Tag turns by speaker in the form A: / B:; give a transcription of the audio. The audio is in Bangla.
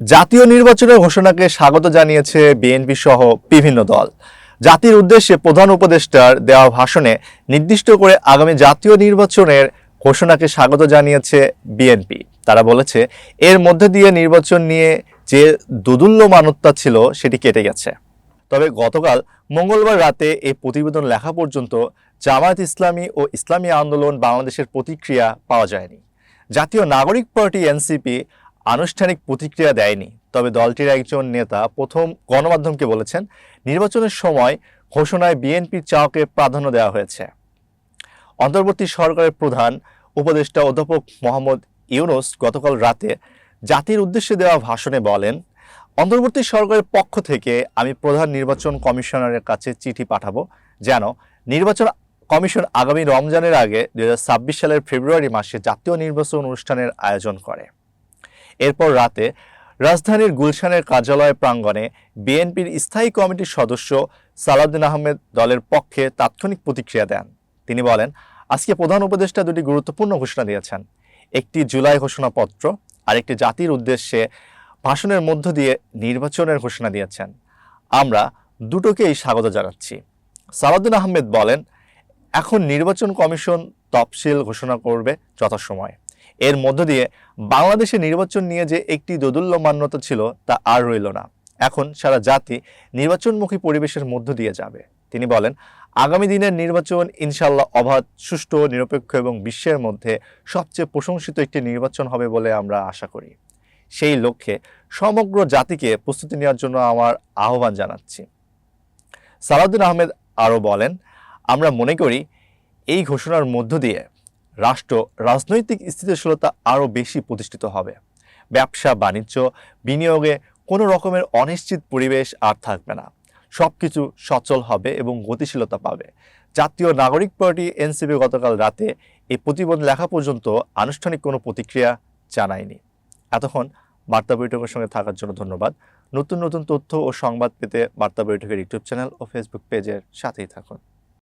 A: জাতীয় নির্বাচনের ঘোষণাকে স্বাগত জানিয়েছে বিএনপি সহ বিভিন্ন দল। জাতির উদ্দেশ্যে প্রধান উপদেষ্টার দেওয়া ভাষণে নির্দিষ্ট করে আগামী জাতীয় নির্বাচনের ঘোষণাকে স্বাগত জানিয়েছে বিএনপি। তারা বলেছে, এর মধ্যে দিয়ে নির্বাচন নিয়ে যে দুদুল্যমানতা ছিল সেটি কেটে গেছে। তবে গতকাল মঙ্গলবার রাতে এই প্রতিবেদন লেখা পর্যন্ত জামায়াত ইসলামী ও ইসলামী আন্দোলন বাংলাদেশের প্রতিক্রিয়া পাওয়া যায়নি। জাতীয় নাগরিক পার্টি এনসিপি আনুষ্ঠানিক প্রতিক্রিয়া দেয়নি, তবে দলটির একজন নেতা প্রথম গণমাধ্যমকে বলেছেন, নির্বাচনের সময় ঘোষণায় বিএনপির চাওকে প্রাধান্য দেওয়া হয়েছে। অন্তর্বর্তী সরকারের প্রধান উপদেষ্টা অধ্যাপক মোহাম্মদ ইউনুস গতকাল রাতে জাতির উদ্দেশ্যে দেওয়া ভাষণে বলেন, অন্তর্বর্তী সরকারের পক্ষ থেকে আমি প্রধান নির্বাচন কমিশনারের কাছে চিঠি পাঠাবো যেন নির্বাচন কমিশন আগামী রমজানের আগে দু হাজার ছাব্বিশ সালের ফেব্রুয়ারি মাসে জাতীয় নির্বাচন অনুষ্ঠানের আয়োজন করে। এরপর রাতে রাজধানীর গুলশানের কার্যালয় প্রাঙ্গণে বিএনপির স্থায়ী কমিটির সদস্য সালাউদ্দিন আহমেদ দলের পক্ষে তাৎক্ষণিক প্রতিক্রিয়া দেন। তিনি বলেন, আজকে প্রধান উপদেষ্টা দুটি গুরুত্বপূর্ণ ঘোষণা দিয়েছেন। একটি জুলাই ঘোষণাপত্র আর একটি জাতির উদ্দেশ্যে ভাষণের মধ্য দিয়ে নির্বাচনের ঘোষণা দিয়েছেন। আমরা দুটোকেই স্বাগত জানাচ্ছি। সালাউদ্দিন আহমেদ বলেন, এখন নির্বাচন কমিশন তফসিল ঘোষণা করবে যথাসময়ে। এর মধ্য দিয়ে বাংলাদেশে নির্বাচন নিয়ে যে একটি দোদুল্যমান্যতা ছিল তা আর রইল না। এখন সারা জাতি নির্বাচনমুখী পরিবেশের মধ্য দিয়ে যাবে। তিনি বলেন, আগামী দিনের নির্বাচন ইনশাল্লাহ অবাধ, সুষ্ঠু, নিরপেক্ষ এবং বিশ্বের মধ্যে সবচেয়ে প্রশংসিত একটি নির্বাচন হবে বলে আমরা আশা করি। সেই লক্ষ্যে সমগ্র জাতিকে প্রস্তুতি নেওয়ার জন্য আমার আহ্বান জানাচ্ছি। সালাউদ্দিন আহমেদ আরও বলেন, আমরা মনে করি এই ঘোষণার মধ্য দিয়ে রাষ্ট্র, রাজনৈতিক স্থিতিশীলতা আরও বেশি প্রতিষ্ঠিত হবে। ব্যবসা, বাণিজ্য, বিনিয়োগে কোনো রকমের অনিশ্চিত পরিবেশ আর থাকবে না। সব কিছু সচল হবে এবং গতিশীলতা পাবে। জাতীয় নাগরিক পার্টি, এনসিপি গতকাল রাতে এই প্রতিবেদন লেখা পর্যন্ত আনুষ্ঠানিক কোনো প্রতিক্রিয়া জানায়নি। এতক্ষণ বার্তা বৈঠকের সঙ্গে থাকার জন্য ধন্যবাদ। নতুন নতুন তথ্য ও সংবাদ পেতে বার্তা বৈঠকের ইউটিউব চ্যানেল ও ফেসবুক পেজের সাথেই থাকুন।